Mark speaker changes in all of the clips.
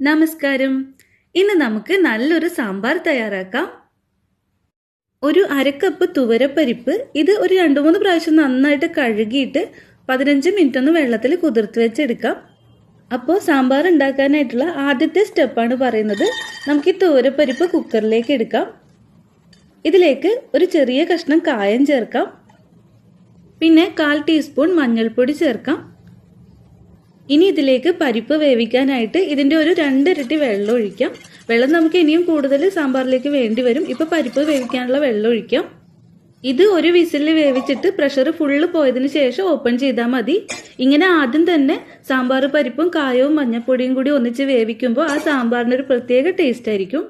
Speaker 1: നമസ്കാരം. ഇന്ന് നമുക്ക് നല്ലൊരു സാമ്പാർ തയ്യാറാക്കാം. ഒരു അരക്കപ്പ് തുവരപ്പരിപ്പ് ഇത് ഒരു രണ്ട് മൂന്ന് പ്രാവശ്യം നന്നായിട്ട് കഴുകിയിട്ട് പതിനഞ്ച് മിനിറ്റ് ഒന്ന് വെള്ളത്തിൽ കുതിർത്ത് വെച്ചെടുക്കാം. അപ്പോൾ സാമ്പാർ ഉണ്ടാക്കാനായിട്ടുള്ള ആദ്യത്തെ സ്റ്റെപ്പാണ് പറയുന്നത്. നമുക്ക് ഈ തുവരപ്പരിപ്പ് കുക്കറിലേക്ക് എടുക്കാം. ഇതിലേക്ക് ഒരു ചെറിയ കഷ്ണം കായം ചേർക്കാം. പിന്നെ കാൽ ടീസ്പൂൺ മഞ്ഞൾപ്പൊടി ചേർക്കാം. ഇനി ഇതിലേക്ക് പരിപ്പ് വേവിക്കാനായിട്ട് ഇതിന്റെ ഒരു രണ്ടിരട്ടി വെള്ളം ഒഴിക്കാം. വെള്ളം നമുക്ക് ഇനിയും കൂടുതൽ സാമ്പാറിലേക്ക് വേണ്ടി വരും. ഇപ്പോൾ പരിപ്പ് വേവിക്കാനുള്ള വെള്ളം ഒഴിക്കാം. ഇത് ഒരു വിസിലിൽ വേവിച്ചിട്ട് പ്രഷർ ഫുള്ള് പോയതിനു ശേഷം ഓപ്പൺ ചെയ്താൽ മതി. ഇങ്ങനെ ആദ്യം തന്നെ സാമ്പാർ പരിപ്പും കായവും മഞ്ഞപ്പൊടിയും കൂടി ഒന്നിച്ച് വേവിക്കുമ്പോൾ ആ സാമ്പാറിന് ഒരു പ്രത്യേക ടേസ്റ്റ് ആയിരിക്കും.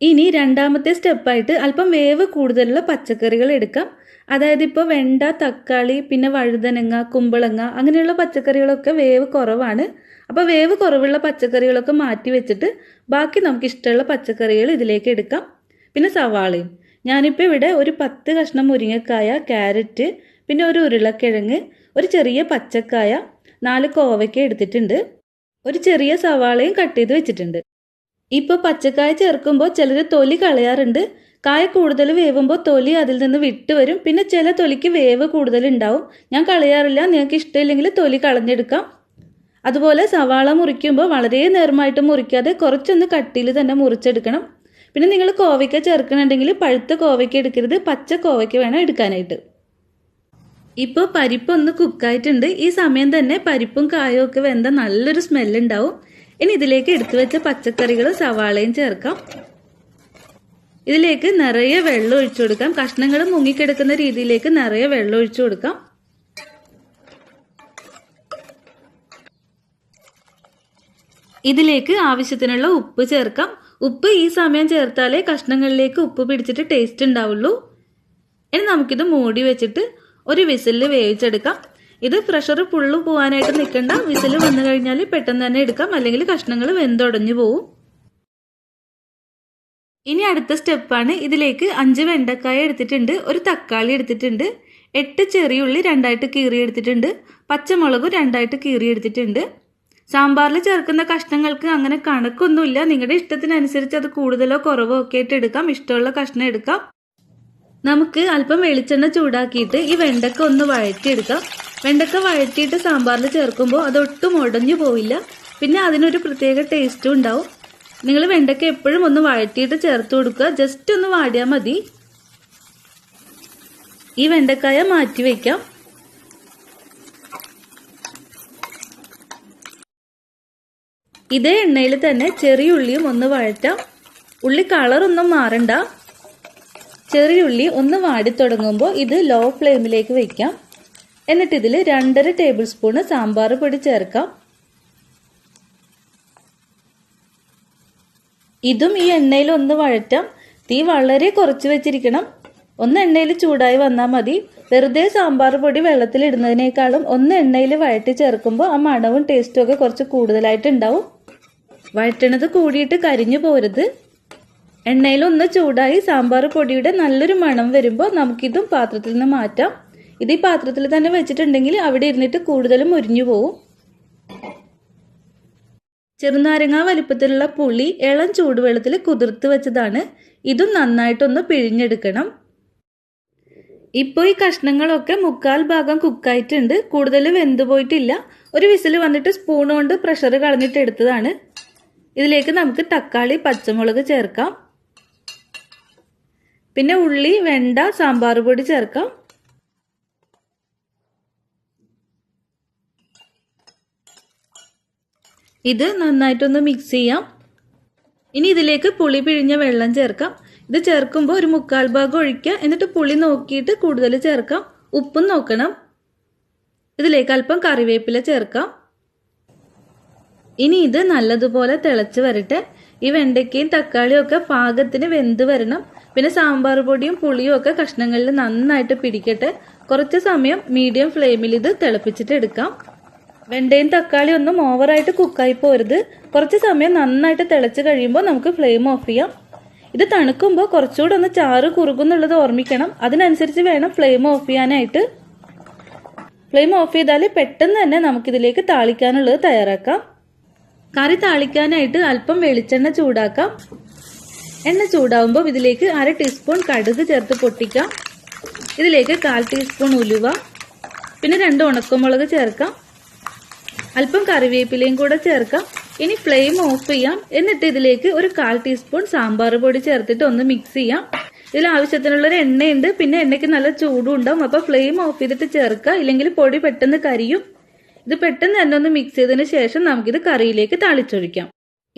Speaker 1: ഇനി രണ്ടാമത്തെ സ്റ്റെപ്പായിട്ട് അല്പം വേവ് കൂടുതലുള്ള പച്ചക്കറികൾ എടുക്കാം. അതായത് ഇപ്പോൾ വെണ്ട തക്കാളി പിന്നെ വഴുതനങ്ങ കുമ്പളങ്ങ അങ്ങനെയുള്ള പച്ചക്കറികളൊക്കെ വേവ് കുറവാണ്. അപ്പോൾ വേവ് കുറവുള്ള പച്ചക്കറികളൊക്കെ മാറ്റി വെച്ചിട്ട് ബാക്കി നമുക്ക് ഇഷ്ടമുള്ള പച്ചക്കറികൾ ഇതിലേക്ക് എടുക്കാം. പിന്നെ സവാളയും. ഞാനിപ്പോൾ ഇവിടെ ഒരു പത്ത് കഷ്ണം മുരിങ്ങക്കായ ക്യാരറ്റ് പിന്നെ ഒരു ഉരുളക്കിഴങ്ങ് ഒരു ചെറിയ പച്ചക്കായ നാല് കോവയ്ക്ക എടുത്തിട്ടുണ്ട്. ഒരു ചെറിയ സവാളയും കട്ട് ചെയ്ത് വെച്ചിട്ടുണ്ട്. ഇപ്പോൾ പച്ചക്കായ ചേർക്കുമ്പോൾ ചിലർ തൊലി കളയാറുണ്ട്. കായ കൂടുതൽ വേവുമ്പോൾ തൊലി അതിൽ നിന്ന് വിട്ടുവരും പിന്നെ ചില തൊലിക്ക് വേവ് കൂടുതൽ ഉണ്ടാവും ഞാൻ കളയാറില്ല. നിങ്ങൾക്ക് ഇഷ്ടമില്ലെങ്കിൽ തൊലി കളഞ്ഞെടുക്കാം. അതുപോലെ സവാള മുറിക്കുമ്പോൾ വളരെ നേർമായിട്ട് മുറിക്കാതെ കുറച്ചൊന്ന് കട്ടിയിൽ തന്നെ മുറിച്ചെടുക്കണം. പിന്നെ നിങ്ങൾ കോവയ്ക്ക ചേർക്കണമെങ്കിൽ പഴുത്ത കോവയ്ക്ക എടുക്കരുത്. പച്ച കോവയ്ക്ക വേണം എടുക്കാനായിട്ട്. ഇപ്പോൾ പരിപ്പൊന്ന് കുക്കായിട്ടുണ്ട് ഈ സമയം തന്നെ പരിപ്പും കായും ഒക്കെ വെന്ത നല്ലൊരു സ്മെല്ലുണ്ടാവും ഇനി ഇതിലേക്ക് എടുത്തു വെച്ച പച്ചക്കറികളും സവാളയും ചേർക്കാം. ഇതിലേക്ക് നിറയെ വെള്ളം ഒഴിച്ചു കൊടുക്കാം. കഷ്ണങ്ങൾ മുങ്ങിക്കിടക്കുന്ന രീതിയിലേക്ക് നിറയെ വെള്ളം ഒഴിച്ചു കൊടുക്കാം. ഇതിലേക്ക് ആവശ്യത്തിനുള്ള ഉപ്പ് ചേർക്കാം. ഉപ്പ് ഈ സമയം ചേർത്താലേ കഷ്ണങ്ങളിലേക്ക് ഉപ്പ് പിടിച്ചിട്ട് ടേസ്റ്റ് ഉണ്ടാവുള്ളൂ. ഇനി നമുക്കിത് മൂടി വെച്ചിട്ട് ഒരു വിസിലിൽ വേവിച്ചെടുക്കാം. ഇത് പ്രഷർ ഫുള്ള് പോകാനായിട്ട് നിൽക്കണ്ട. വിസിൽ വന്നു കഴിഞ്ഞാൽ പെട്ടെന്ന് തന്നെ എടുക്കാം. അല്ലെങ്കിൽ കഷ്ണങ്ങൾ വെന്തുടഞ്ഞു പോവും. ഇനി അടുത്ത സ്റ്റെപ്പാണ് ഇതിലേക്ക് അഞ്ച് വെണ്ടക്കായ എടുത്തിട്ടുണ്ട് ഒരു തക്കാളി എടുത്തിട്ടുണ്ട് എട്ട് ചെറിയുള്ളി രണ്ടായിട്ട് കീറി എടുത്തിട്ടുണ്ട് പച്ചമുളകും രണ്ടായിട്ട് കീറി എടുത്തിട്ടുണ്ട്. സാമ്പാറിൽ ചേർക്കുന്ന കഷ്ണങ്ങൾക്ക് അങ്ങനെ കണക്കൊന്നുമില്ല. നിങ്ങളുടെ ഇഷ്ടത്തിനനുസരിച്ച് അത് കൂടുതലോ കുറവോ ഒക്കെ ആയിട്ട് എടുക്കാം. ഇഷ്ടമുള്ള കഷ്ണം എടുക്കാം. നമുക്ക് അല്പം വെളിച്ചെണ്ണ ചൂടാക്കിയിട്ട് ഈ വെണ്ടക്ക ഒന്ന് വഴറ്റിയെടുക്കാം. വെണ്ടക്ക വഴറ്റിയിട്ട് സാമ്പാറിൽ ചേർക്കുമ്പോൾ അതൊട്ടും ഉടഞ്ഞു പോവില്ല. പിന്നെ അതിനൊരു പ്രത്യേക ടേസ്റ്റും ഉണ്ടാവും. നിങ്ങൾ വെണ്ടയ്ക്ക എപ്പോഴും ഒന്ന് വഴറ്റിയിട്ട് ചേർത്ത് കൊടുക്കുക. ജസ്റ്റ് ഒന്ന് വാടിയാൽ മതി. ഈ വെണ്ടക്കായ മാറ്റി വയ്ക്കാം ഇതേ എണ്ണയിൽ തന്നെ ചെറിയ ഉള്ളിയും ഒന്ന് വഴറ്റാം. ഉള്ളി കളറൊന്നും മാറണ്ട. ചെറിയ ഉള്ളി ഒന്ന് വാടി തുടങ്ങുമ്പോൾ ഇത് ലോ ഫ്ലെയിമിലേക്ക് വയ്ക്കാം എന്നിട്ട് ഇതിൽ രണ്ടര ടേബിൾ സ്പൂണ് സാമ്പാർ പൊടി ചേർക്കാം. ഇതും ഈ എണ്ണയിൽ ഒന്ന് വഴറ്റാം. തീ വളരെ കുറച്ച് വെച്ചിരിക്കണം. ഒന്ന് എണ്ണയിൽ ചൂടായി വന്നാൽ മതി. വെറുതെ സാമ്പാർ പൊടി വെള്ളത്തിൽ ഇടുന്നതിനേക്കാളും ഒന്ന് എണ്ണയിൽ വഴറ്റി ചേർക്കുമ്പോൾ ആ മണവും ടേസ്റ്റും ഒക്കെ കുറച്ച് കൂടുതലായിട്ട് ഉണ്ടാവും വഴറ്റണത് കൂടിയിട്ട് കരിഞ്ഞു പോരുത്. എണ്ണയിൽ ഒന്ന് ചൂടായി സാമ്പാർ പൊടിയുടെ നല്ലൊരു മണം വരുമ്പോൾ നമുക്കിതും പാത്രത്തിൽ നിന്ന് മാറ്റാം. ഇത് ഈ പാത്രത്തിൽ തന്നെ വെച്ചിട്ടുണ്ടെങ്കിൽ അവിടെ ഇരുന്നിട്ട് കൂടുതലും മുരിഞ്ഞു പോവും. ചെറുനാരങ്ങ വലിപ്പത്തിലുള്ള പുളി ഇളം ചൂടുവെള്ളത്തിൽ കുതിർത്ത് വെച്ചതാണ്. ഇതും നന്നായിട്ടൊന്ന് പിഴിഞ്ഞെടുക്കണം. ഇപ്പോൾ ഈ കഷ്ണങ്ങളൊക്കെ മുക്കാൽ ഭാഗം കുക്കായിട്ടുണ്ട്. കൂടുതൽ വെന്ത് പോയിട്ടില്ല. ഒരു വിസിൽ വന്നിട്ട് സ്പൂൺ കൊണ്ട് പ്രഷർ കളഞ്ഞിട്ട് എടുത്തതാണ്. ഇതിലേക്ക് നമുക്ക് തക്കാളി പച്ചമുളക് ചേർക്കാം. പിന്നെ ഉള്ളി വെണ്ട സാമ്പാർ പൊടി ചേർക്കാം. ഇത് നന്നായിട്ടൊന്ന് മിക്സ് ചെയ്യാം. ഇനി ഇതിലേക്ക് പുളി പിഴിഞ്ഞ വെള്ളം ചേർക്കാം. ഇത് ചേർക്കുമ്പോൾ ഒരു മുക്കാൽ ഭാഗം ഒഴിക്കുക. എന്നിട്ട് പുളി നോക്കിയിട്ട് കൂടുതൽ ചേർക്കാം. ഉപ്പും നോക്കണം. ഇതിലേക്ക് അല്പം കറിവേപ്പില ചേർക്കാം. ഇനി ഇത് നല്ലതുപോലെ തിളച്ച് വരട്ടെ. ഈ വെണ്ടയ്ക്കയും തക്കാളിയും ഒക്കെ പാകത്തിന് വെന്ത് വരണം. പിന്നെ സാമ്പാർ പൊടിയും പുളിയും ഒക്കെ കഷ്ണങ്ങളിൽ നന്നായിട്ട് പിടിക്കട്ടെ. കുറച്ച് സമയം മീഡിയം ഫ്ലെയിമിൽ ഇത് തിളപ്പിച്ചിട്ട് എടുക്കാം. വെണ്ടയും തക്കാളിയും ഒന്നും ഓവറായിട്ട് കുക്കായി പോരുത്. കുറച്ച് സമയം നന്നായിട്ട് തിളച്ച് കഴിയുമ്പോൾ നമുക്ക് ഫ്ലെയിം ഓഫ് ചെയ്യാം. ഇത് തണുക്കുമ്പോൾ കുറച്ചുകൂടെ ഒന്ന് ചാറ് കുറുകുന്നുള്ളത് ഓർമ്മിക്കണം. അതിനനുസരിച്ച് വേണം ഫ്ലെയിം ഓഫ് ചെയ്യാനായിട്ട്. ഫ്ലെയിം ഓഫ് ചെയ്താൽ പെട്ടെന്ന് തന്നെ നമുക്കിതിലേക്ക് താളിക്കാനുള്ളത് തയ്യാറാക്കാം. കറി താളിക്കാനായിട്ട് അല്പം വെളിച്ചെണ്ണ ചൂടാക്കാം. എണ്ണ ചൂടാവുമ്പോൾ ഇതിലേക്ക് അര ടീസ്പൂൺ കടുക് ചേർത്ത് പൊട്ടിക്കാം. ഇതിലേക്ക് കാൽ ടീസ്പൂൺ ഉലുവ. പിന്നെ രണ്ട് ഉണക്കമുളക് ചേർക്കാം. അല്പം കറിവേപ്പിലയും കൂടെ ചേർക്കാം. ഇനി ഫ്ലെയിം ഓഫ് ചെയ്യാം. എന്നിട്ട് ഇതിലേക്ക് ഒരു കാൽ ടീസ്പൂൺ സാമ്പാർ പൊടി ചേർത്തിട്ട് ഒന്ന് മിക്സ് ചെയ്യാം. ഇതിൽ ആവശ്യത്തിനുള്ളൊരു എണ്ണയുണ്ട്. പിന്നെ എണ്ണയ്ക്ക് നല്ല ചൂടും ഉണ്ടാവും. അപ്പോൾ ഫ്ലെയിം ഓഫ് ചെയ്തിട്ട് ചേർക്കുക. ഇല്ലെങ്കിൽ പൊടി പെട്ടെന്ന് കരിയും. ഇത് പെട്ടെന്ന് തന്നെ ഒന്ന് മിക്സ് ചെയ്തതിന് ശേഷം നമുക്കിത് കറിയിലേക്ക് താളിച്ചൊഴിക്കാം.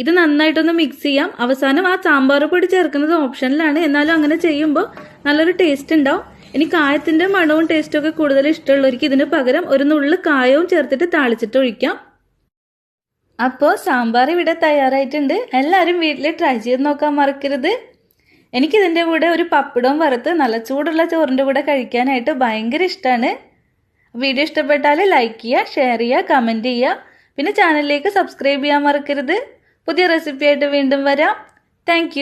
Speaker 1: ഇത് നന്നായിട്ടൊന്ന് മിക്സ് ചെയ്യാം. അവസാനം ആ സാമ്പാർ പൊടി ചേർക്കുന്നത് ഓപ്ഷനിലാണ് എന്നാലും അങ്ങനെ ചെയ്യുമ്പോൾ നല്ലൊരു ടേസ്റ്റ് ഉണ്ടാവും. ഇനി കായത്തിന്റെ മണവും ടേസ്റ്റും ഒക്കെ കൂടുതൽ ഇഷ്ടമുള്ളവർക്ക് ഇതിന് പകരം ഒരു നുള്ളു കായവും ചേർത്തിട്ട് താളിച്ചിട്ട് ഒഴിക്കാം. അപ്പോൾ സാമ്പാർ ഇവിടെ തയ്യാറായിട്ടുണ്ട്. എല്ലാവരും വീട്ടിൽ ട്രൈ ചെയ്ത് നോക്കാൻ മറക്കരുത്. എനിക്കിതിന്റെ കൂടെ ഒരു പപ്പടവും വറുത്ത് നല്ല ചൂടുള്ള ചോറിന്റെ കൂടെ കഴിക്കാനായിട്ട് ഭയങ്കര ഇഷ്ടമാണ് വീഡിയോ ഇഷ്ടപ്പെട്ടാൽ ലൈക്ക് ചെയ്യുക ഷെയർ ചെയ്യുക കമന്റ് ചെയ്യുക. പിന്നെ ചാനലിലേക്ക് സബ്സ്ക്രൈബ് ചെയ്യാൻ മറക്കരുത്. പുതിയ റെസിപ്പി ആയിട്ട് വീണ്ടും വരാം. താങ്ക്